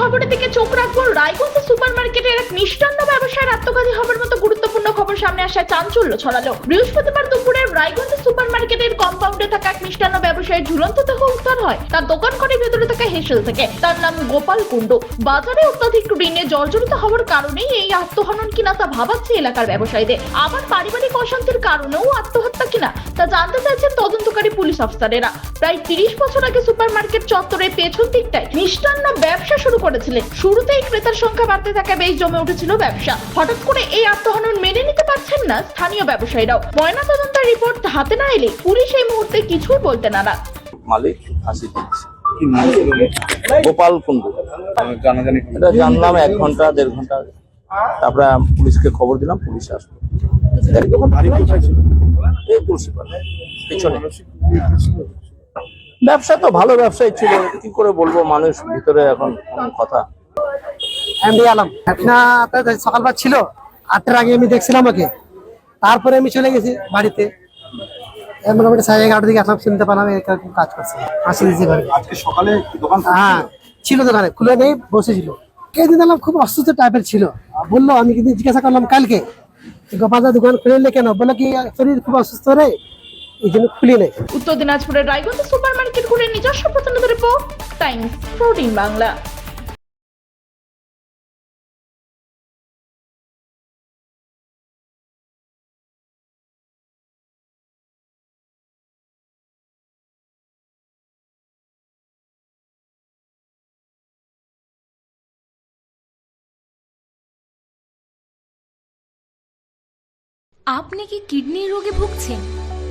খবরের দিকে চোখ রাখব, রায়গঞ্জ সুপার মার্কেটের এক মিষ্টান্ন ব্যবসায়ের আত্মঘাতী হবার মতো গুরুত্বপূর্ণ খবর সামনে আসায় চাঞ্চল্য ছড়ালো। বৃহস্পতিবার দুপুরে রায়গঞ্জ সুপার মার্কেটের কম্পাউন্ডে থাকা এক মিষ্টান্ন ব্যবসায়ীর ঝুলন্ত দেহ উদ্ধার হয়। তার দোকান করে ভেতরে থাকা হেসেল থেকে। তার নাম গোপাল কুণ্ডু। বাজারে অত্যাধিক ঋণে জর্জরিত হওয়ার কারণেই এই আত্মহনন কিনা তা ভাবাচ্ছে এলাকার ব্যবসায়ীদের। আবার পারিবারিক অশান্তির কারণেও আত্মহত্যা কিনা তা জানতে চাইছেন তদন্তকারী পুলিশ অফিসারেরা। প্রায় তিরিশ বছর আগে সুপার মার্কেট চত্বরের পেছন দিকটায় মিষ্টান্ন ব্যবসা শুরু করেছিলেন। শুরুতেই ক্রেতার সংখ্যা বাড়তে থাকা বেশ জমে উঠেছিল ব্যবসা। হঠাৎ করে এই আত্মহনন মেনে নিতে পারছেন না স্থানীয় ব্যবসায়ীরাও। ময়না তদন্তের রিপোর্ট হাতে না এলে পুলিশ এই মুহূর্তে কিছুই বলতে নারাজ। মালিক ফাঁসি? গোপাল কুণ্ডু। জানাজানি এটা জানলাম এক ঘণ্টা দেড় ঘণ্টা তারপরে পুলিশকে খবর দিলাম পুলিশ আসলো। এই পিছনে। ব্যবসা তো ভালো ব্যবসায় ছিল। কি করে বলব মানুষ ভিতরে এখন কথা। এমডি আলম। সকালবার ছিল আটটার আগে আমি দেখছিলাম ওকে। তারপরে আমি চলে গেছি বাড়িতে। মোটামুটি সাড়ে এগারোটার দিকে আসলাম শুনতে এরকম কাজ করছে। হাসি দিয়েছি আজকে সকালে দোকান হ্যাঁ ছিল দোকানে খুলে নেই বসেছিল। কেদিন আলাম খুব অসুস্থ টাইপের ছিল। বলল আমি কিন্তু জিজ্ঞাসা করলাম কালকে গোপালদা দোকান খুলে নিলে কেন? বলে কি শরীর খুব অসুস্থ রে। এই জন্য খুলি নেই। উত্তর দিনাজপুরের রায়গঞ্জ সুপার মার্কেট ঘুরে নিজস্ব প্রতিনিধি রিপোর্ট টাইমস প্রোটিন বাংলা। আপনি কি কিডনি রোগে ভুগছেন?